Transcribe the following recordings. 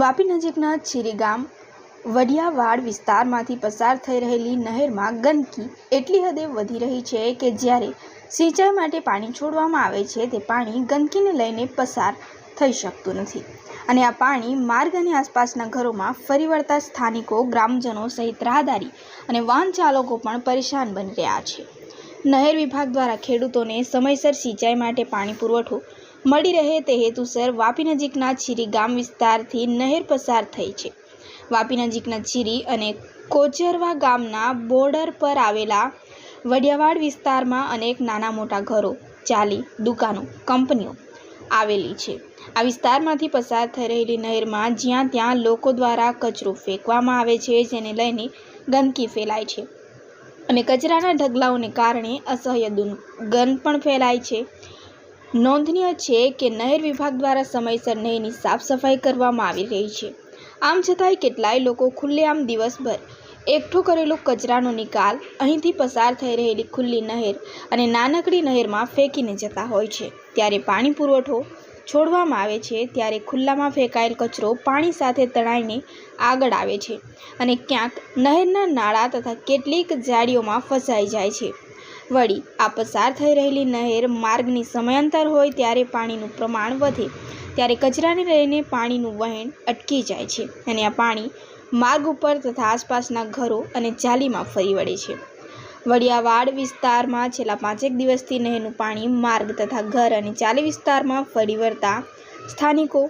વાપી નજીકના છીરી ગામ વડિયાવાડ વિસ્તારમાંથી પસાર થઈ રહેલી નહેરમાં ગંદકી એટલી હદે વધી રહી છે કે જ્યારે સિંચાઈ માટે પાણી છોડવામાં આવે છે, તે પાણી ગંદકીને લઈને પસાર થઈ શકતું નથી. અને આ પાણી માર્ગ અને આસપાસના ઘરોમાં ફરી વળતા સ્થાનિકો, ગ્રામજનો સહિત રાહદારી અને વાહન ચાલકો પણ પરેશાન બની રહ્યા છે. નહેર વિભાગ દ્વારા ખેડૂતોને સમયસર સિંચાઈ માટે પાણી પુરવઠો મળી રહે તે હેતુસર વાપી નજીકના છીરી ગામ વિસ્તારથી નહેર પસાર થઈ છે. વાપી નજીકના છીરી અને કોચરવા ગામના બોર્ડર પર આવેલા વડિયાવાડ વિસ્તારમાં અનેક નાના મોટા ઘરો, ચાલી, દુકાનો, કંપનીઓ આવેલી છે. આ વિસ્તારમાંથી પસાર થઈ રહેલી નહેરમાં જ્યાં ત્યાં લોકો દ્વારા કચરો ફેંકવામાં આવે છે, જેને લઈને ગંદકી ફેલાય છે. અને કચરાના ઢગલાઓને કારણે અસહ્ય દુર્ગંધ પણ ફેલાય છે. નોંધનીય છે કે નહેર વિભાગ દ્વારા સમયસર નહેરની સાફ સફાઈ કરવામાં આવી રહી છે. આમ છતાંય કેટલાય લોકો ખુલ્લેઆમ દિવસભર એકઠો કરેલો કચરાનો નિકાલ અહીંથી પસાર થઈ રહેલી ખુલ્લી નહેર અને નાનકડી નહેરમાં ફેંકીને જતા હોય છે. ત્યારે પાણી પુરવઠો છોડવામાં આવે છે ત્યારે ખુલ્લામાં ફેંકાયેલ કચરો પાણી સાથે તણાઈને આગળ આવે છે અને ક્યાંક નહેરના નાળા તથા કેટલીક જાળીઓમાં ફસાઈ જાય છે. વળી આ પસાર થઈ રહેલી નહેર માર્ગની સમયાંતર હોય ત્યારે પાણીનું પ્રમાણ વધે. ત્યારે કચરાને લઈને પાણીનું વહેણ અટકી જાય છે અને આ પાણી માર્ગ ઉપર તથા આસપાસના ઘરો અને જાલીમાં ફરી વળે છે. વડિયાવાડ વિસ્તારમાં છેલ્લા પાંચેક દિવસથી નહેરનું પાણી માર્ગ તથા ઘર અને ચાલી વિસ્તારમાં ફરી વળતા સ્થાનિકો,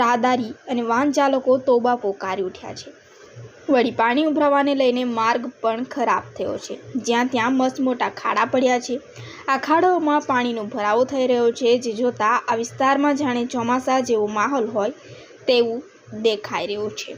રાહદારી અને વાહન ચાલકો તોબા પોકારી ઉઠ્યા છે. વળી પાણી ઉભરાવાને લઈને માર્ગ પણ ખરાબ થયો છે. જ્યાં ત્યાં મસ્ત મોટા ખાડા પડ્યા છે. આ ખાડાઓમાં પાણીનો ભરાવો થઈ રહ્યો છે જે જોતાં આ વિસ્તારમાં જાણે ચોમાસા જેવો માહોલ હોય તેવું દેખાઈ રહ્યું છે.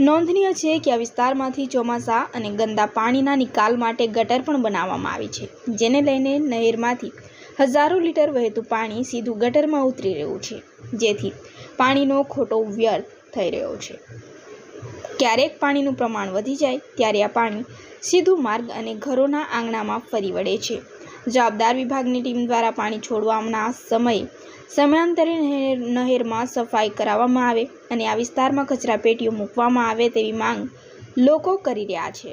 નોંધનીય છે કે આ વિસ્તારમાંથી ચોમાસા અને ગંદા પાણીના નિકાલ માટે ગટર પણ બનાવવામાં આવી છે, જેને લઈને નહેરમાંથી હજારો લીટર વહેતું પાણી સીધું ગટરમાં ઉતરી રહ્યું છે, જેથી પાણીનો ખોટો વ્યર્થ થઈ રહ્યો છે. ક્યારેક પાણીનું પ્રમાણ વધી જાય ત્યારે આ પાણી સીધું માર્ગ અને ઘરોના આંગણામાં ફરી વળે છે. જવાબદાર વિભાગની ટીમ દ્વારા પાણી છોડવાના સમયે સમયાંતરે નહેર, નહેરમાં સફાઈ કરાવવામાં આવે અને આ વિસ્તારમાં કચરા પેટીઓ મૂકવામાં આવે તેવી માંગ લોકો કરી રહ્યા છે.